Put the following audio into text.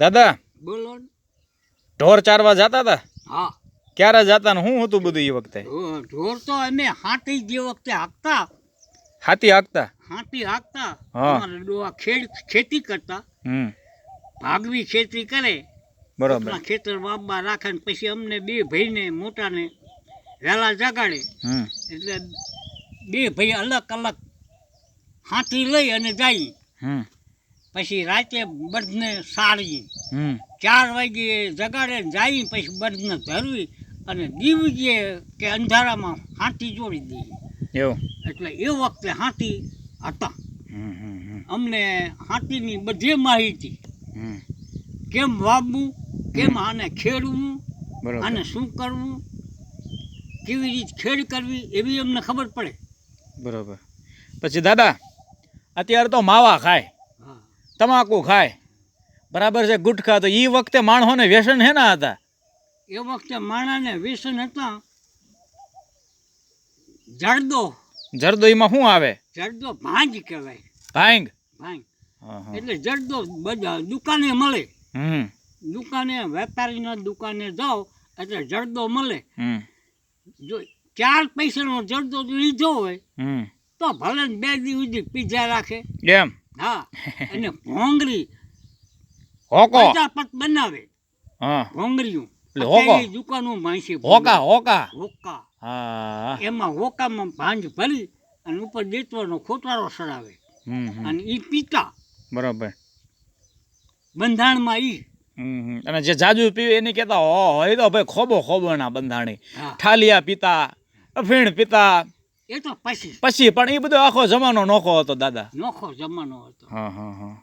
દાદા બોલો ઢોર ચારવા જતા હતા હા. ક્યારે જતા ને શું હતું બધું એ વખતે? ઢોર તો અમે હાથી જે વખતે હાંકતા. હાથી હાંકતા? હાથી હાંકતા. અમારે ડોહા ખેડ ખેતી કરતા. હમ. ભાગવી ખેતી કરે. બરાબર. ખેતર વાવવા રાખે ને પછી અમને બે ભાઈને મોટાને વહેલા જગાડે. હમ. એટલે બે ભાઈ અલગ અલગ હાથી લઈ અને જાય. હમ. પછી રાતે બળદને સારી હમ. ચાર વાગે જગાડે જાય પછી બળદને ધરવી અને દીવજે કે અંધારામાં હાથી જોડી દઈએ એવું. એટલે એ વખતે હાથી હતા. હમ હમ હમ. અમને હાથીની બધી માહિતી. કેમ વાવવું કેમ આને ખેડવું આને શું કરવું કેવી રીતે ખેડ કરવી એવી અમને ખબર પડે. બરોબર. પછી દાદા અત્યારે તો માવા ખાય. તમાકુ ખાય. બરાબર છે ગુટખા. તો એ વખતે માણસોને વ્યસન હે ના હતા? એ વખતે માણાને વ્યસન હતા. જરદો જરદો એમાં શું આવે? જરદો ભાંજ કહેવાય. ભાંગ? હા. એટલે જરદો બધા દુકાને મળે. હમ. દુકાને વેપારીના દુકાને જાઓ એટલે જરદો મળે. હમ. જો ચાર પૈસાનો જરદો જડદો લીધો હોય હમ. તો ભલે બે દિવસ પીજા પીઝા રાખે. એમ. હા. અને ભોંગરી હોકો. પ્રજાપત બનાવે. હા. ભોંગરીયું એટલે હોકો. દુકાનો માણસી હોકા હોકા. હોકા. હા. એમાં હોકામાં ભાંજ ભરી અને ઉપર દેતવાનો ખોટારો સડાવે. અને ઈ પીતા. બરોબર. બંધાણમાં ઈ. અને જે જાજુ પીવે એને કહેતા હો હોય તો ભાઈ ખોબો ખોબો ના બંધાણી ઠાલિયા પીતા અફીણ પીતા એ તો પછી. પછી પણ એ બધો આખો જમાનો નોખો હતો દાદા. નોખો જમાનો હતો. હા હા હા.